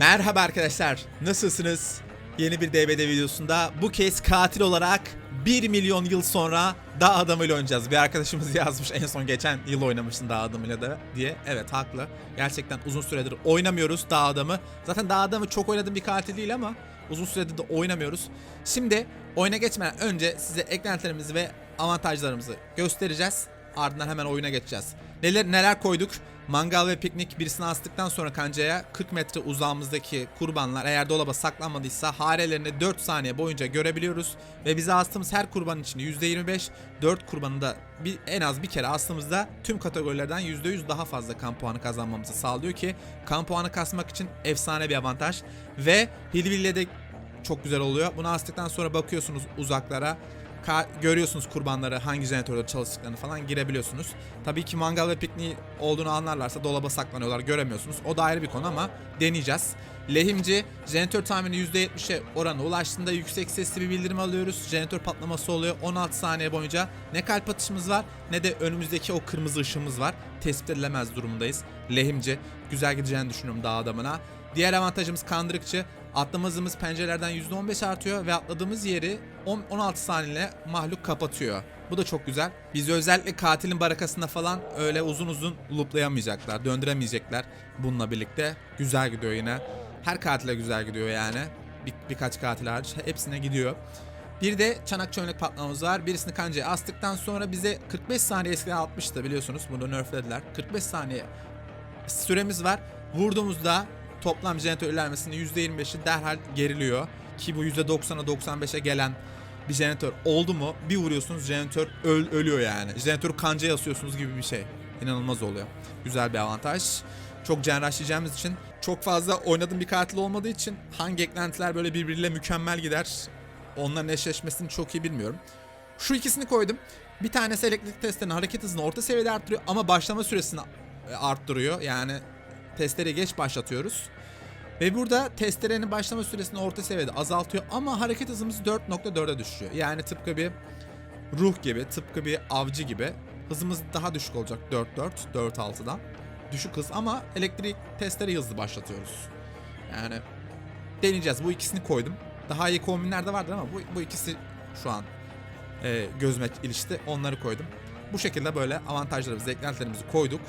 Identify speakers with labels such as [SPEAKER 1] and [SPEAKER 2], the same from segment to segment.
[SPEAKER 1] Merhaba arkadaşlar, nasılsınız? Yeni bir DBD videosunda bu kez katil olarak 1 milyon yıl sonra Dağ Adamı'yla oynayacağız. Bir arkadaşımız yazmış en son geçen yıl oynamışsın Dağ Adamı'yla da diye. Evet haklı. Gerçekten uzun süredir oynamıyoruz Dağ Adamı. Zaten Dağ Adamı çok oynadığım bir katil değil ama uzun süredir de oynamıyoruz. Şimdi oyuna geçmeden önce size eklentilerimizi ve avantajlarımızı göstereceğiz. Ardından hemen oyuna geçeceğiz. Neler neler koyduk? Mangal ve piknik birisini astıktan sonra kancaya 40 metre uzağımızdaki kurbanlar eğer dolaba saklanmadıysa harelerini 4 saniye boyunca görebiliyoruz. Ve bize astığımız her kurbanın içinde %25, 4 kurbanı da bir, en az bir kere astığımızda tüm kategorilerden %100 daha fazla kan puanı kazanmamızı sağlıyor ki kan puanı kasmak için efsane bir avantaj. Ve Hilville de çok güzel oluyor. Bunu astıktan sonra bakıyorsunuz uzaklara. Ka- görüyorsunuz kurbanları hangi jeneratörde çalıştıklarını falan girebiliyorsunuz. Tabii ki mangal ve pikniği olduğunu anlarlarsa dolaba saklanıyorlar göremiyorsunuz. O da ayrı bir konu ama deneyeceğiz. Lehimci jeneratör tahmini %70'e oranı ulaştığında yüksek sesli bir bildirim alıyoruz. Jeneratör patlaması oluyor. 16 saniye boyunca ne kalp atışımız var ne de önümüzdeki o kırmızı ışığımız var. Tespit edilemez durumdayız. Lehimci güzel gideceğini düşünüyorum dağ adamına. Diğer avantajımız kandırıkçı. Atlama pencerelerden %15 artıyor ve atladığımız yeri 10 16 saniye mahluk kapatıyor. Bu da çok güzel. Biz özellikle katilin barakasında falan öyle uzun uzun looplayamayacaklar, döndüremeyecekler bununla birlikte. Güzel gidiyor yine. Her katile güzel gidiyor yani. Bir, birkaç katil hariç hepsine gidiyor. Bir de çanak çömlek patlamamız var. Birisini kancaya astıktan sonra bize 45 saniye eskiden atmıştı biliyorsunuz. Bunu nerflediler. 45 saniye süremiz var. Vurduğumuzda toplam jeneratör ilerlemesinin %25'i derhal geriliyor. Ki bu %90'a 95'e gelen bir jeneratör oldu mu bir vuruyorsunuz jeneratör öl- ölüyor yani. Jeneratörü kancaya asıyorsunuz gibi bir şey. İnanılmaz oluyor. Güzel bir avantaj. Çok genraşlayacağımız için çok fazla oynadığım bir katil olmadığı için hangi eklentiler böyle birbiriyle mükemmel gider onların eşleşmesini çok iyi bilmiyorum. Şu ikisini koydum. Bir tanesi elektrik testlerinin hareket hızını orta seviyede arttırıyor ama başlama süresini e, arttırıyor. Yani testleri geç başlatıyoruz. Ve burada testerenin başlama süresini orta seviyede azaltıyor ama hareket hızımızı 4.4'e düşürüyor. Yani tıpkı bir ruh gibi, tıpkı bir avcı gibi hızımız daha düşük olacak 4.4, 4.6'dan. Düşük hız ama elektrik testleri hızlı başlatıyoruz. Yani deneyeceğiz. Bu ikisini koydum. Daha iyi kombinler de vardır ama bu, bu ikisi şu an e, gözüme ilişti. Onları koydum. Bu şekilde böyle avantajlarımızı, eklentilerimizi koyduk.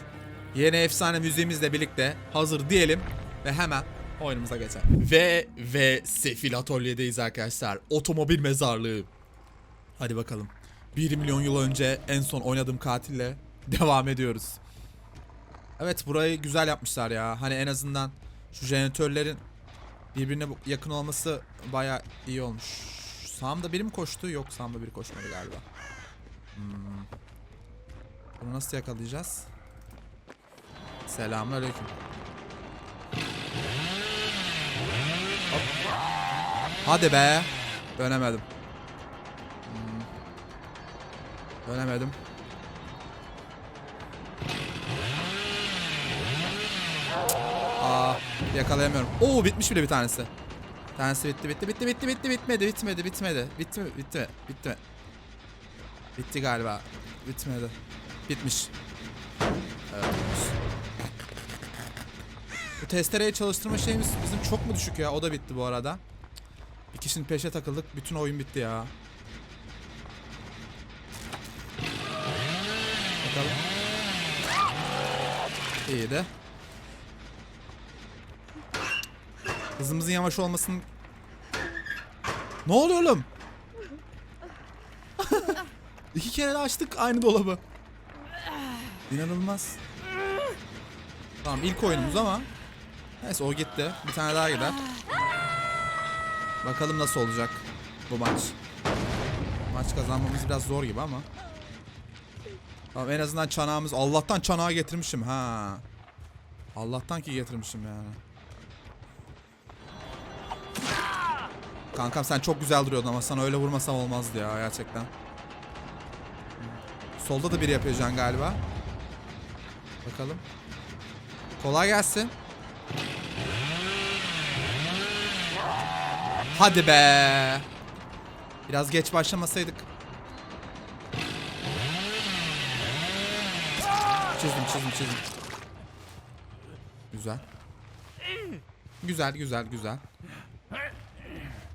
[SPEAKER 1] Yeni efsane müziğimizle birlikte hazır diyelim ve hemen oyunumuza geçelim. Ve ve Sefil Atölye'deyiz arkadaşlar. Otomobil mezarlığı. Hadi bakalım. 1 milyon yıl önce en son oynadığım katille devam ediyoruz. Evet burayı güzel yapmışlar ya. Hani en azından şu jeneratörlerin birbirine yakın olması baya iyi olmuş. Sağımda biri mi koştu? Yok sağımda biri koşmadı galiba. Hmm. Bunu nasıl yakalayacağız? Selamünaleyküm. Hop. Hadi be. Dönemedim. Hmm. Dönemedim. Aa, yakalayamıyorum. Oo bitmiş bile bir tanesi. Bir tanesi bitti bitti bitti bitti bitti bitmedi bitmedi bitmedi. Bitti mi bitti mi bitti mi? Bitti galiba. Bitmedi. Bitmiş. Evet testereyi çalıştırma şeyimiz bizim çok mu düşük ya? O da bitti bu arada. Bir kişinin peşe takıldık. Bütün oyun bitti ya. Bakalım. İyi de. Hızımızın yavaş olmasının... Ne oluyor oğlum? İki kere de açtık aynı dolabı. İnanılmaz. Tamam ilk oyunumuz ama Neyse o gitti. Bir tane daha gider. Bakalım nasıl olacak bu maç. Maç kazanmamız biraz zor gibi ama. Tamam en azından çanağımız Allah'tan çanağı getirmişim ha. Allah'tan ki getirmişim yani. Kankam sen çok güzel duruyordun ama sana öyle vurmasam olmazdı ya gerçekten. Solda da biri yapıyor can galiba. Bakalım. Kolay gelsin. Hadi be. Biraz geç başlamasaydık. Çizdim çizdim çizdim. Güzel. Güzel güzel güzel.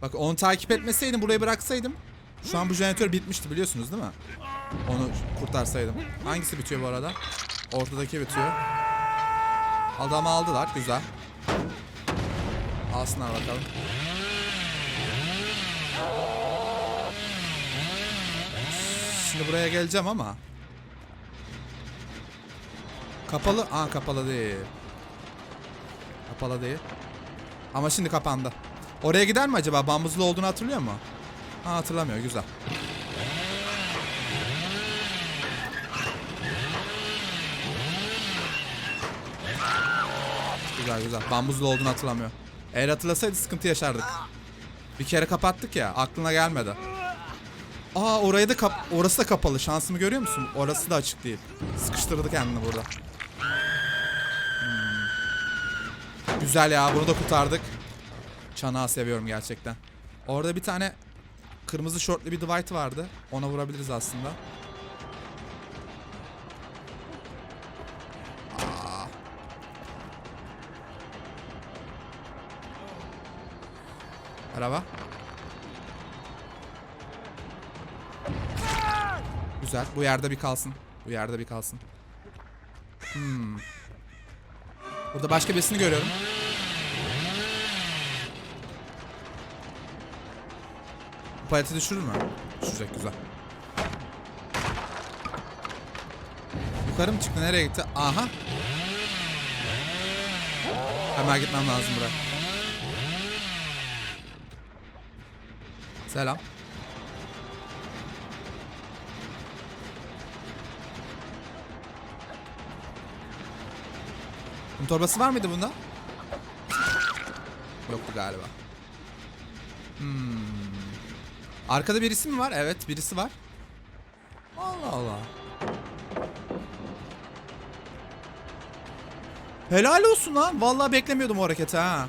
[SPEAKER 1] Bak onu takip etmeseydim burayı bıraksaydım. Şu an bu jeneratör bitmişti biliyorsunuz değil mi? Onu kurtarsaydım. Hangisi bitiyor bu arada? Ortadaki bitiyor. Adamı aldılar. Güzel. Alsınlar bakalım. Şimdi buraya geleceğim ama. Kapalı. Aa kapalı değil. Kapalı değil. Ama şimdi kapandı. Oraya gider mi acaba? Bambuzlu olduğunu hatırlıyor mu? Ha hatırlamıyor. Güzel. Güzel güzel. Bambuzlu olduğunu hatırlamıyor. Eğer hatırlasaydı sıkıntı yaşardık. Bir kere kapattık ya. Aklına gelmedi. Aa orayı da kap orası da kapalı. Şansımı görüyor musun? Orası da açık değil. Sıkıştırdı kendini burada. Hmm. Güzel ya. Bunu da kurtardık. Çanağı seviyorum gerçekten. Orada bir tane kırmızı şortlu bir Dwight vardı. Ona vurabiliriz aslında. Merhaba. Güzel. Bu yerde bir kalsın. Bu yerde bir kalsın. Hmm. Burada başka birisini görüyorum. Bu paleti düşürür mü? Düşürecek güzel. Yukarı mı çıktı? Nereye gitti? Aha. Hemen gitmem lazım buraya. Selam. Kum torbası var mıydı bunda? Yoktu galiba. Hmm. Arkada birisi mi var? Evet birisi var. Allah Allah. Helal olsun lan. Vallahi beklemiyordum o hareketi ha.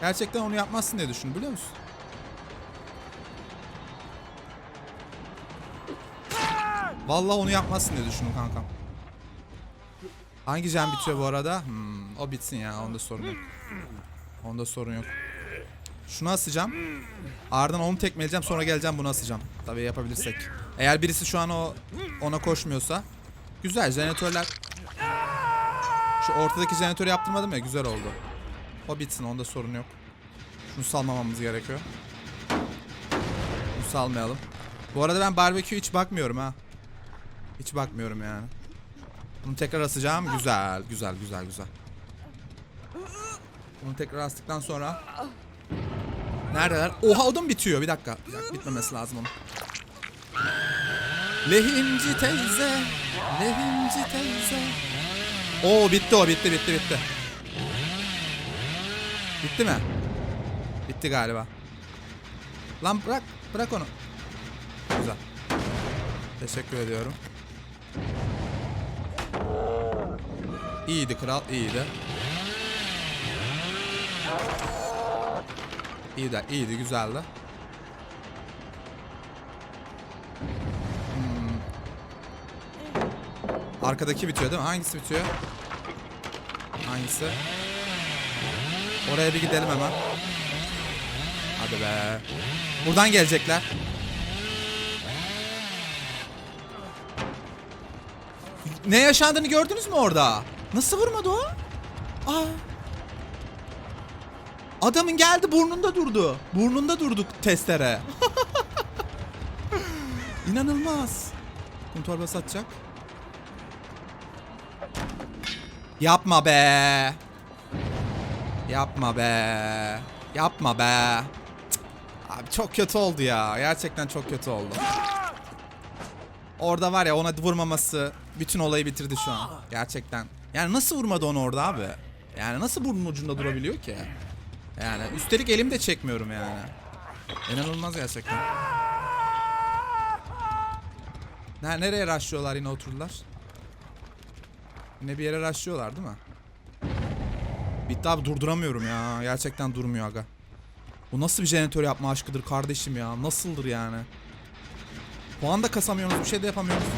[SPEAKER 1] Gerçekten onu yapmazsın diye düşündüm biliyor musun? Vallahi onu yapmazsın diye düşündüm kankam. Hangi jam bitiyor bu arada? Hmm, o bitsin ya. Onda sorun yok. Onda sorun yok. Şunu asacağım. Ardından onu tekmeleyeceğim sonra geleceğim bunu asacağım. Tabii yapabilirsek. Eğer birisi şu an o ona koşmuyorsa. Güzel jeneratörler. Şu ortadaki jeneratörü yaptırmadım ya güzel oldu. O bitsin onda sorun yok. Şunu salmamamız gerekiyor. Bunu salmayalım. Bu arada ben barbekü hiç bakmıyorum ha. Hiç bakmıyorum yani. Bunu tekrar asacağım. Güzel, güzel, güzel, güzel. Bunu tekrar astıktan sonra Neredeler? Oha o da mı bitiyor? Bir dakika. Bir dakika bitmemesi lazım onun. Lehimci teyze. Lehimci teyze. Oo bitti o bitti bitti bitti. Bitti mi? Bitti galiba. Lan bırak bırak onu. Güzel. Teşekkür ediyorum. İyiydi kral iyiydi. İyi de iyiydi güzeldi. Hmm. Arkadaki bitiyor değil mi? Hangisi bitiyor? Hangisi? Oraya bir gidelim hemen. Hadi be. Buradan gelecekler. Ne yaşandığını gördünüz mü orada? Nasıl vurmadı o? Aa. Adamın geldi burnunda durdu. Burnunda durduk testere. İnanılmaz. Kum torbası atacak. Yapma be. Yapma be. Yapma be. Cık. Abi çok kötü oldu ya. Gerçekten çok kötü oldu. Orada var ya ona vurmaması bütün olayı bitirdi şu an. Gerçekten. Yani nasıl vurmadı onu orada abi? Yani nasıl burnun ucunda durabiliyor ki? Yani üstelik elim de çekmiyorum yani. İnanılmaz gerçekten. Ne, nereye rushlıyorlar yine oturdular? Yine bir yere rushlıyorlar değil mi? Bitti abi durduramıyorum ya. Gerçekten durmuyor aga. Bu nasıl bir jeneratör yapma aşkıdır kardeşim ya. Nasıldır yani? Puan da kasamıyorsunuz. Bir şey de yapamıyorsunuz.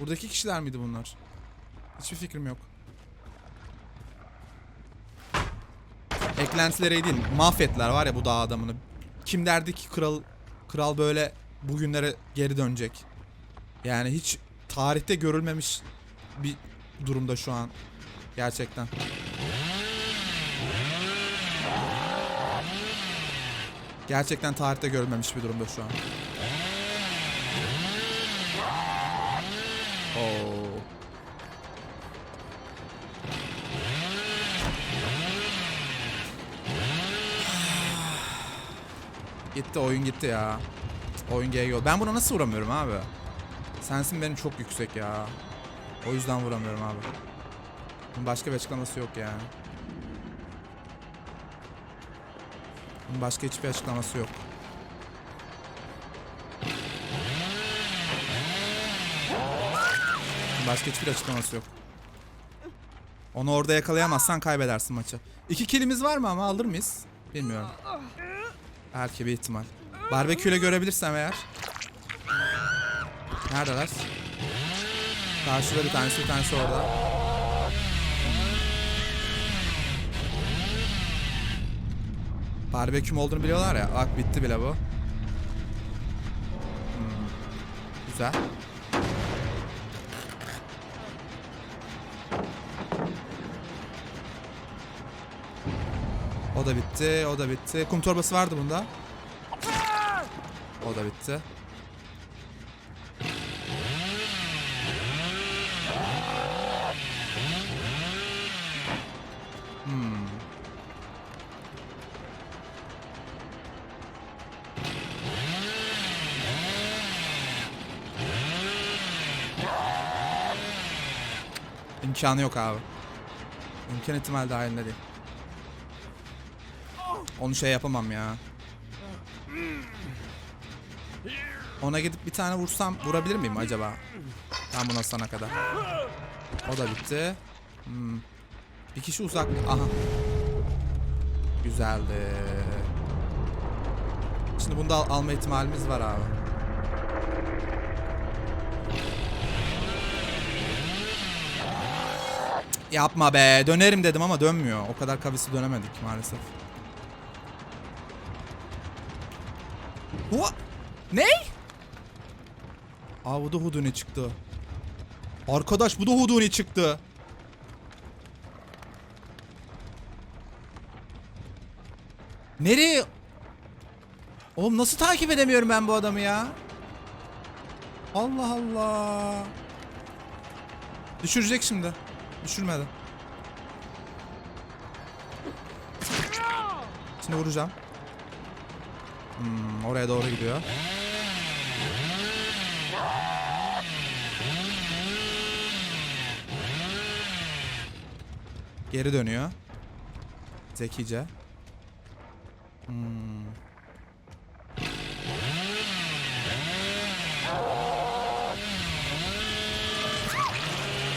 [SPEAKER 1] Buradaki kişiler miydi bunlar? Hiçbir fikrim yok. Eklentilere değil. Mahvettiler var ya bu dağ adamını. Kim derdi ki kral kral böyle bugünlere geri dönecek. Yani hiç tarihte görülmemiş bir durumda şu an. Gerçekten. Gerçekten tarihte görülmemiş bir durumda şu an. Oo. Gitti oyun gitti ya. Oyun GGO. Ben buna nasıl vuramıyorum abi? Sensin benim çok yüksek ya. O yüzden vuramıyorum abi. Bunun başka bir açıklaması yok yani. Bunun başka hiçbir açıklaması yok. Başka hiçbir açıklaması yok. Onu orada yakalayamazsan kaybedersin maçı. İki kilimiz var mı ama alır mıyız? Bilmiyorum. Belki bir ihtimal. Barbeküyle görebilirsem eğer. Neredeler? Karşıda bir tanesi, bir tanesi orada. Barbeküm olduğunu biliyorlar ya. Bak bitti bile bu. Hmm. Güzel. Da bitti, o da bitti. Kum torbası vardı bunda. O da bitti. Hmm. İmkanı yok abi. İmkan ihtimal dahilinde değil. Onu şey yapamam ya. Ona gidip bir tane vursam vurabilir miyim acaba? Ben buna sana kadar. O da bitti. Hmm. Bir kişi uzak. Aha. Güzeldi. Şimdi bunda al- alma ihtimalimiz var abi. Yapma be. Dönerim dedim ama dönmüyor. O kadar kavisi dönemedik maalesef. Hua! Ne? Aa bu da Huduni çıktı. Arkadaş bu da Huduni çıktı. Nereye? Oğlum nasıl takip edemiyorum ben bu adamı ya? Allah Allah. Düşürecek şimdi. Düşürmedi. Şimdi vuracağım. Hmm, oraya doğru gidiyor. Geri dönüyor. Zekice. Hmm.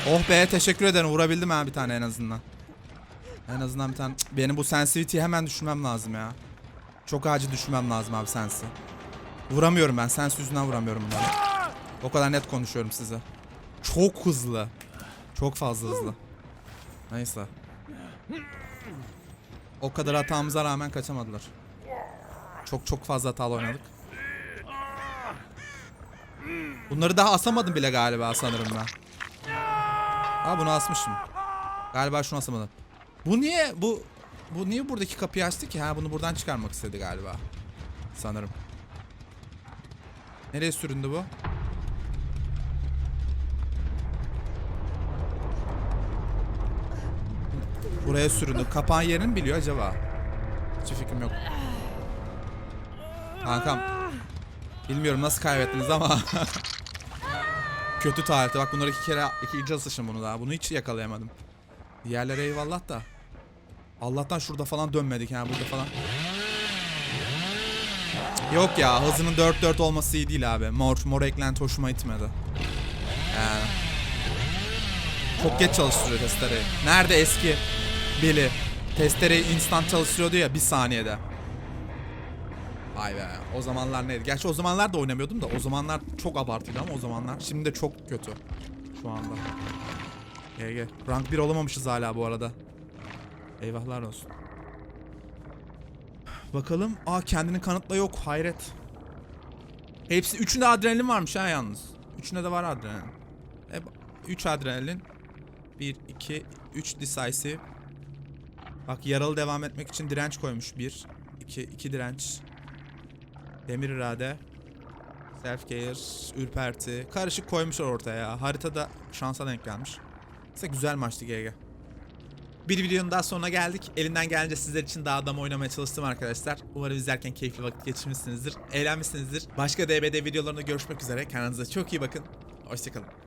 [SPEAKER 1] Oh be teşekkür ederim vurabildim ha bir tane en azından. En azından bir tane. Benim bu sensitivity'yi hemen düşürmem lazım ya. Çok acil düşürmem lazım abi sensi. Vuramıyorum ben. Sens yüzünden vuramıyorum bunları. O kadar net konuşuyorum size. Çok hızlı. Çok fazla hızlı. Neyse. O kadar hatamıza rağmen kaçamadılar. Çok çok fazla hatalı oynadık. Bunları daha asamadım bile galiba sanırım ben. Aa bunu asmışım. Galiba şunu asamadım. Bu niye bu bu niye buradaki kapıyı açtı ki? Ha bunu buradan çıkarmak istedi galiba. Sanırım. Nereye süründü bu? Buraya süründü. Kapağın yerini biliyor acaba? Hiç fikrim yok. Kankam. Bilmiyorum nasıl kaybettiniz ama. Kötü tarihte. Bak bunları iki kere ikinci asışım bunu daha. Bunu hiç yakalayamadım. Diğerlere eyvallah da. Allah'tan şurada falan dönmedik ha burada falan. Yok ya hızının 4-4 olması iyi değil abi. Mor, mor eklenti hoşuma gitmedi. Yani. Çok geç çalıştırıyor testereyi. Nerede eski Billy? Testereyi instant çalıştırıyordu ya bir saniyede. Vay be o zamanlar neydi? Gerçi o zamanlar da oynamıyordum da o zamanlar çok abartıydı ama o zamanlar. Şimdi de çok kötü. Şu anda. GG. Rank 1 olamamışız hala bu arada. Eyvahlar olsun. Bakalım. Aa kendini kanıtla yok. Hayret. Hepsi üçünde adrenalin varmış ha yalnız. Üçünde de var adrenalin. E, 3 adrenalin. 1 2 3 decisive. Bak yaralı devam etmek için direnç koymuş. 1 2 2 direnç. Demir irade. Self care, ürperti. Karışık koymuşlar ortaya. Haritada şansa denk gelmiş. Neyse güzel maçtı GG. Bir videonun daha sonuna geldik. Elimden gelince sizler için daha adam oynamaya çalıştım arkadaşlar. Umarım izlerken keyifli vakit geçirmişsinizdir. Eğlenmişsinizdir. Başka DBD videolarında görüşmek üzere. Kendinize çok iyi bakın. Hoşçakalın.